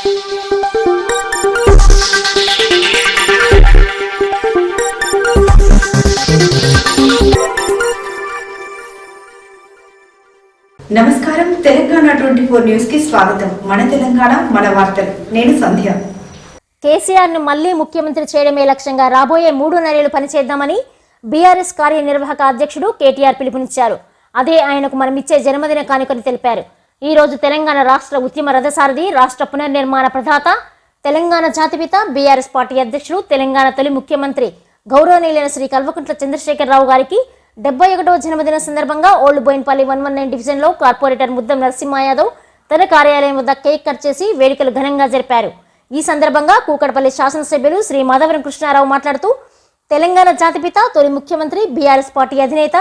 నమస్కారం. Telangana twenty four న్యూస్కి స్వాగతం. మన తెలంగాణ మన వార్తలు. నేను సంధ్య. కేసీఆర్ను మళ్ళీ ముఖ్యమంత్రి చేయడమే లక్ష్యంగా రాబోయే మూడు నెలలు పనిచేద్దామని బీఆర్ఎస్ కార్యనిర్వాహక అధ్యక్షుడు కేటీఆర్ పిలుపునిచ్చారు. అదే ఆయనకు మనమిచ్చే జన్మదిన కానుకని తెలిపారు. ఈ రోజు తెలంగాణ రాష్ట్ర ఉద్యమ రథసారథి రాష్ట్ర పునర్నిర్మాణ ప్రదాత తెలంగాణ జాతిపిత బీఆర్ఎస్ పార్టీ అధ్యక్షుడు తెలంగాణ తొలి ముఖ్యమంత్రి గౌరవనీయులైన శ్రీ కల్వకుంట్ల చంద్రశేఖరరావు గారికి డెబ్బై ఒకటవ జన్మదిన సందర్భంగా old Boinpally one one nine డివిజన్లో కార్పొరేటర్ ముద్దం నరసింహ యాదవ్ తన కార్యాలయం వద్ద కేక్ కట్ చేసి వేడుకలు ఘనంగా జరిపారు. ఈ సందర్భంగా కూకట్పల్లి శాసనసభ్యులు శ్రీ మాధవరం కృష్ణారావు మాట్లాడుతూ తెలంగాణ జాతిపిత తొలి ముఖ్యమంత్రి బీఆర్ఎస్ పార్టీ అధినేత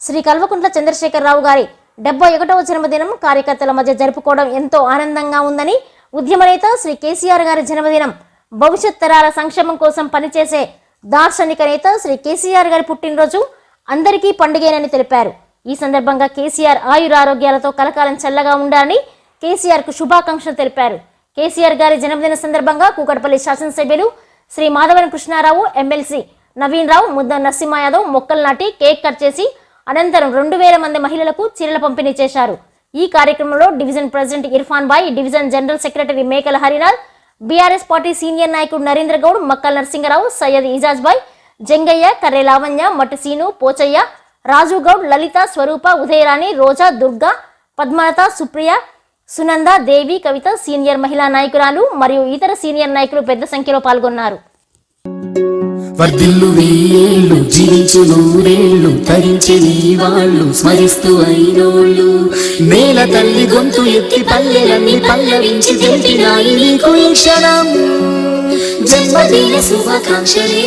శ్రీ కల్వకుంట్ల చంద్రశేఖరరావు గారి డెబ్బై ఒకటవ జన్మదినం కార్యకర్తల మధ్య జరుపుకోవడం ఎంతో ఆనందంగా ఉందని ఉద్యమనేత శ్రీ కేసీఆర్ గారి జన్మదినం. భవిష్యత్ తరాల సంక్షేమం కోసం పనిచేసే దార్శనిక నేత శ్రీ కేసీఆర్ గారి పుట్టినరోజు అందరికీ పండుగేనని తెలిపారు. ఈ సందర్భంగా కేసీఆర్ ఆయురారోగ్యాలతో కలకాలం చల్లగా ఉండాలని కేసీఆర్కు శుభాకాంక్షలు తెలిపారు. కేసీఆర్ గారి జన్మదిన సందర్భంగా కూకట్పల్లి శాసనసభ్యులు శ్రీ మాధవన్ కృష్ణారావు ఎమ్మెల్సీ నవీన్ రావు ముద్ద నరసింహ యాదవ్ మొక్కలు నాటి కేక్ కట్ చేసి అనంతరం రెండు వేల మంది మహిళలకు చీరల పంపిణీ చేశారు. ఈ కార్యక్రమంలో division president Irfan Bhai division general secretary Makala Harinath BRS party senior నాయకుడు నరేంద్ర గౌడ్ మక్కల్ నరసింగరావు సయ్యద్ ఇజాజ్ బాయ్ జంగయ్య కర్రె లావణ్య మట్టిసీను పోచయ్య రాజు గౌడ్ లలిత స్వరూప ఉదయరాణి రోజా దుర్గా పద్మలత సుప్రియ సునంద దేవి కవిత సీనియర్ మహిళా నాయకురాలు మరియు ఇతర సీనియర్ నాయకులు పెద్ద సంఖ్యలో పాల్గొన్నారు. వర్ధిల్లు వేళ్ళు జీవించు నూరేళ్ళు తరించి నీ వాళ్ళు స్మరిస్తూ అయినోళ్ళు. నేల తల్లి గొంతు ఎత్తి పల్లెలన్నీ పల్లవించి తెలిపినాయి నీకు ఈ క్షణం జన్మదిన శుభాకాంక్షలే.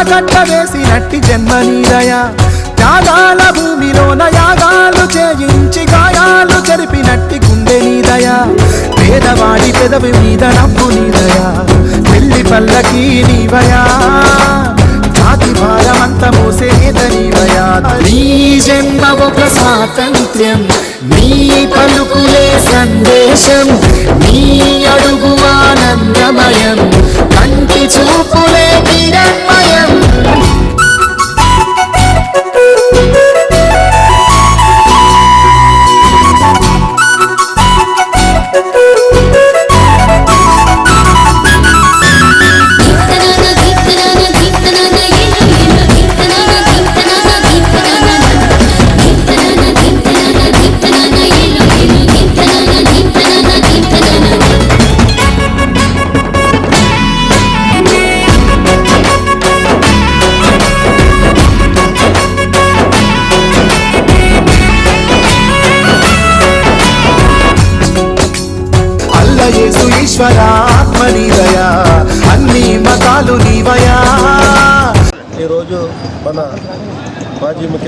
దారలకి ఆనకట్ట వేసినట్టి జన్మనీరయ. త్యాగాల భూమిలోన యాగాలు చేయించి గాయాలు చెరిపినట్టి గుండె నీదయ పేదవాడి పెదవి మీద నవ్వు నీదయ పెళ్ళి పల్లకి నీవయా. జాతి భారమంత మోసే నీవయా. నీ జన్మ ఒక స్వాతంత్ర్యం నీ పలుకులే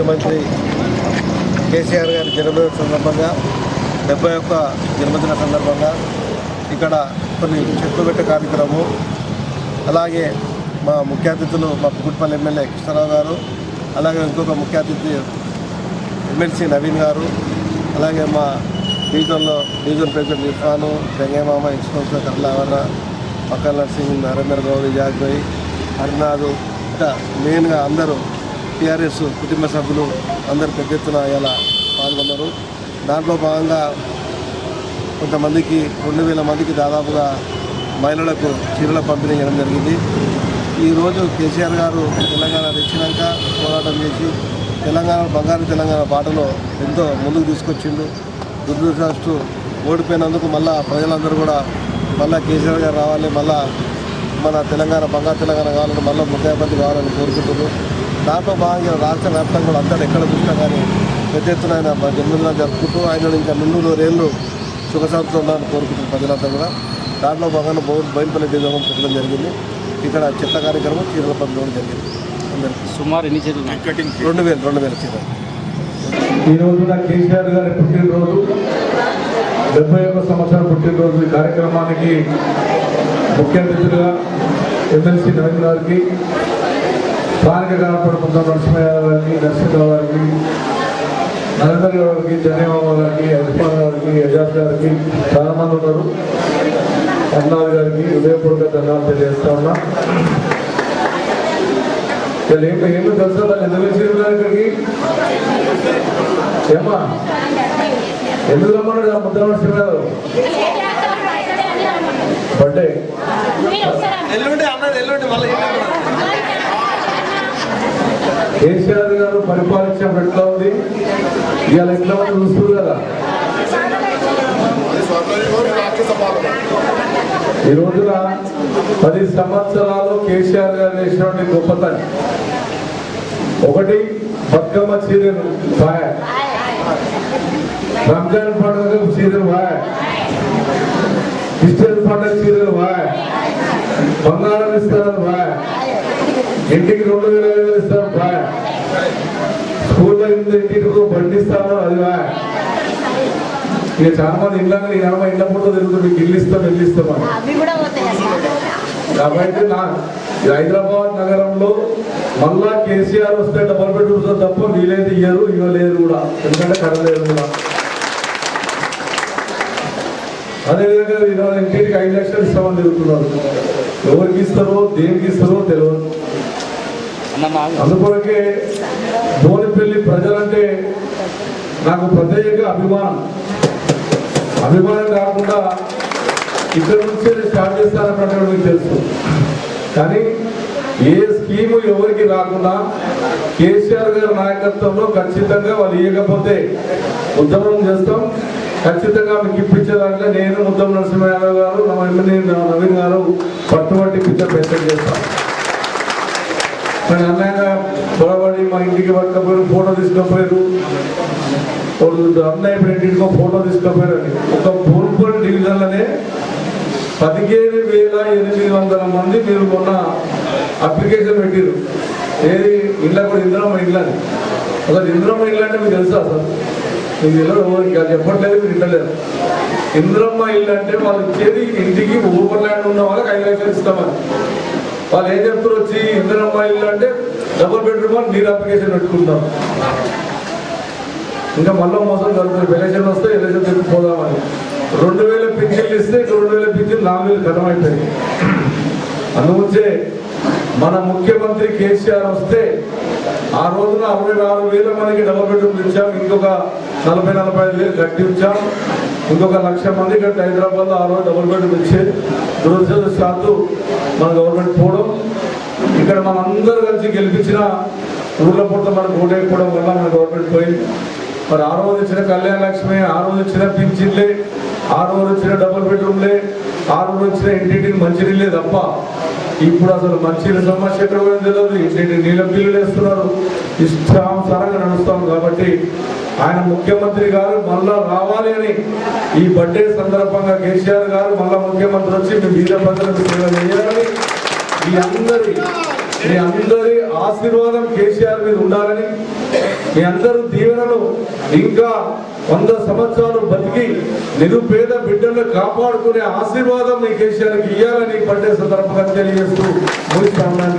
ముఖ్యమంత్రి కేసీఆర్ గారి జన్మదిన సందర్భంగా డెబ్బై ఒక్క జన్మదిన సందర్భంగా ఇక్కడ కొన్ని చెట్లు పెట్టే కార్యక్రమం అలాగే మా ముఖ్య అతిథులు మా పుకుట్పల్లి ఎమ్మెల్యే కృష్ణారావు గారు అలాగే ఇంకొక ముఖ్య అతిథి ఎమ్మెల్సీ నవీన్ గారు అలాగే మా డివిజన్లో డివిజన్ ప్రెసిడెంట్ ఇర్ఫాను వెంగయ్యమామ ఇన్స్పెక్టర్ కర్లావర పక్కన నర్సింగ్ నరేంద్ర గౌడ్ జాగ్బాయి హరినాథు ఇంకా మెయిన్గా అందరూ టీఆర్ఎస్ కుటుంబ సభ్యులు అందరూ పెద్ద ఎత్తున ఇలా పాల్గొన్నారు. దాంట్లో భాగంగా కొంతమందికి రెండు వేల మందికి దాదాపుగా మహిళలకు చీరల పంపిణీ చేయడం జరిగింది. ఈరోజు కేసీఆర్ గారు తెలంగాణ తెచ్చినాక పోరాటం చేసి తెలంగాణ బంగారు తెలంగాణ బాటలో ఎంతో ముందుకు తీసుకొచ్చిండు. దురదృష్టం ఓడిపోయినందుకు మళ్ళా ప్రజలందరూ కూడా మళ్ళా కేసీఆర్ గారు రావాలి మళ్ళా మన తెలంగాణ బంగారు తెలంగాణ కావాలని మళ్ళీ ముఖ్యమంత్రి కావాలని కోరుకుంటున్నాను దాంట్లో భాగంగా రాష్ట్ర వ్యాప్తంగా కూడా అంతా ఎక్కడ చూసినా కానీ పెద్ద ఎత్తున ఆయన మా జన్మదినాలు జరుపుకుంటూ ఆయన ఇంకా నిన్ను రేళ్ళు సుఖ సంతోషం ఉండాలని కోరుకుంటున్నారు ప్రజలంతా కూడా దాంట్లో భాగంగా బయలుపల్లి దిగడం పెట్టడం జరిగింది. ఇక్కడ చెత్త కార్యక్రమం చీరల పంపించడం జరిగింది. సుమారు ఎన్ని చేతులు రెండు వేలు రెండు వేల చీరలు. ఈ రోజున కేసీఆర్ గారి పుట్టినరోజు. డెబ్బై ఒక్క సంవత్సరాల పుట్టినరోజు ఈ కార్యక్రమానికి ముఖ్య అతిథులుగా ఎమ్మెల్సీ నవీన్ గారికి స్థానిక కార్పొరేట్ నరసింహయ్య గారికి నరసింహరావు గారికి నరేందర్ గారికి జనీబాబు గారికి అజ్పాల్ గారికి అజాజ్ గారికి చాలా మంది ఉన్నారు. అన్నాథ్ గారికి హృదయపూర్వక ధన్యవాదాలు తెలియజేస్తా ఉన్నా. వీళ్ళు ఏమి ఏమి తెలుసా? వాళ్ళు ఎందుకు వచ్చిండ్రు ఇక్కడికి? ఏమా ఎందుకు రమ్మన్నాడు ముద్ద ముద్ర గారు బర్త్డే ఎల్లుండి అన్నది ఎల్లుండి మళ్ళీ కేసీఆర్ గారు పరిపాలించడం ఎట్లా ఉంది. ఇవాళ ఎట్లా ఉంది కదా. ఈ రోజున పది సంవత్సరాలు కేసీఆర్ గారు చేసినటువంటి గొప్పతనం. ఒకటి బతుకమ్మ చీరను బాయ్ రంజాన్ పండుగ చీరలు బాయ్ క్రిస్టియన్ పండుగ చీరలు బాయ్ బంగారం ఇస్తారు బాయ్ ఇంటికి రెండు వేల ఐదు వేలు స్కూల్లో ఇంటి ఇంటికి బండి ఇస్తాము అది ఇక చాలా మంది ఇంట్లో ఈ అమ్మ ఇంట్లో పూట తిరుగుతుంది మీకు ఇల్లు ఇస్తాం ఇల్లు ఇస్తామని కాబట్టి నా హైదరాబాద్ నగరంలో మళ్ళా కేసీఆర్ వస్తే డబల్ బెడ్రూమ్స్ తప్ప వీలైతే ఇయ్యరు ఇవ్వలేరు కూడా. ఎందుకంటే కడలేరు కూడా. అదేవిధంగా ఈరోజు ఇంటికి ఐదు లక్షలు ఇస్తామని తిరుగుతున్నారు. ఎవరికి ఇస్తారో దేనికి ఇస్తారో తెలియదు. అందుకొరకే బోనిపల్లి ప్రజలంటే నాకు ప్రత్యేక అభిమానం. అభిమానం కాకుండా ఇక్కడ నుంచే స్టార్ట్ చేస్తానన్నట్టు మీకు తెలుసు. కానీ ఏ స్కీము ఎవరికి రాకుండా కేసీఆర్ గారి నాయకత్వంలో ఖచ్చితంగా వాళ్ళు ఇవ్వకపోతే ఉద్యమం చేస్తాం. ఖచ్చితంగా మీకు ఇప్పించే దాంట్లో నేను ముద్దం నరసింహయాదవ్ గారు నా నవీన్ గారు పట్టుబట్టి పిచ్చర్ ప్రయత్నం చేస్తాం. కానీ అన్నయ్య పొలబడి మా ఇంటికి పట్టకపోయారు ఫోటో తీసుకపోయారు. ఒకడు అన్నయ్య ఫ్రెండ్కో ఫోటో తీసుకపోయారు అని ఒక పూర్పల్ డివిజన్లోనే పదిహేను వేల ఎనిమిది వందల మంది మీరు మొన్న అప్లికేషన్ పెట్టారు ఏది ఇంట్లో కూడా ఇంద్రమ్మ ఇల్లు అని అసలు ఇంద్రమ్మ ఇల్లు అంటే మీకు తెలుసా అసలు? మీకు తెలియదు ఎవరికి అది చెప్పట్లేదు మీరు ఇంటలేదు ఇంద్రమ్మ ఇల్లు అంటే వాళ్ళు ఇచ్చేది ఇంటికి ఊబర్ ల్యాండ్ ఉన్న వాళ్ళకి ఐదు లక్షలు ఇస్తామని. వాళ్ళు ఏం చెప్తారు? వచ్చి ఇంధనం ఇల్లు అంటే డబుల్ బెడ్రూమ్ అని మీరు అప్లికేషన్ పెట్టుకుంటాం ఇంకా మళ్ళీ మోసం కలుగుతుంది ఎలక్షన్ వస్తే ఎలక్షన్ చెప్పి పోదామని రెండు వేల పింఛన్లు ఇస్తే ఇంకా రెండు వేల పింఛన్లు నాలుగు వేలు కథం అయిపోయింది అందుగురించే మన ముఖ్యమంత్రి కేసీఆర్ వస్తే ఆ రోజున అరవై నాలుగు వేల మందికి డబుల్ బెడ్రూమ్ ఇచ్చాం. ఇంకొక నలభై నలభై ఐదు వేలు కట్టి ఇచ్చాం ఇంకొక లక్ష మంది ఇక్కడ హైదరాబాద్లో ఆ రోజు డబుల్ బెడ్రూమ్ ఇచ్చేది దురదృష్టవశాత్తు మన గవర్నమెంట్ పోవడం ఇక్కడ మనం కలిసి గెలిపించిన ఊర్ల పూట మనకు ఓటేయకపోవడం వల్ల మన గవర్నమెంట్ పోయింది. మరి ఆ రోజు ఇచ్చిన కళ్యాణ లక్ష్మి ఆ రోజు ఇచ్చిన పింఛన్లే ఆ రోజు వచ్చిన డబుల్ బెడ్రూమ్లే ఆ రోజు వచ్చిన ఇంటింటికి మంచినీళ్ళే తప్ప ఇప్పుడు అసలు మంచినీళ్ళ సమస్య ఎక్కడ కూడా తెలియదు ఇంటింటి నీళ్ళ బిల్లులు వేస్తున్నారు. ఇష్టానుసారంగా నడుస్తాం కాబట్టి ఆయన ముఖ్యమంత్రి గారు మళ్ళా రావాలి అని ఈ బర్త్డే సందర్భంగా కేసీఆర్ గారు మళ్ళా ముఖ్యమంత్రి వచ్చి మీ బీద ప్రజలకు సేవ చేయాలని మీ అందరి మీ అందరి ఆశీర్వాదం కేసీఆర్ మీద ఉండాలని మీ అందరూ దీవెనలు ఇంకా వంద సంవత్సరాలు బతికి నిరుపేద బిడ్డలను కాపాడుకునే ఆశీర్వాదం మీ కేసీఆర్కి ఇవ్వాలని పడ్డే సందర్భంగా తెలియజేస్తూ ముగిస్తామని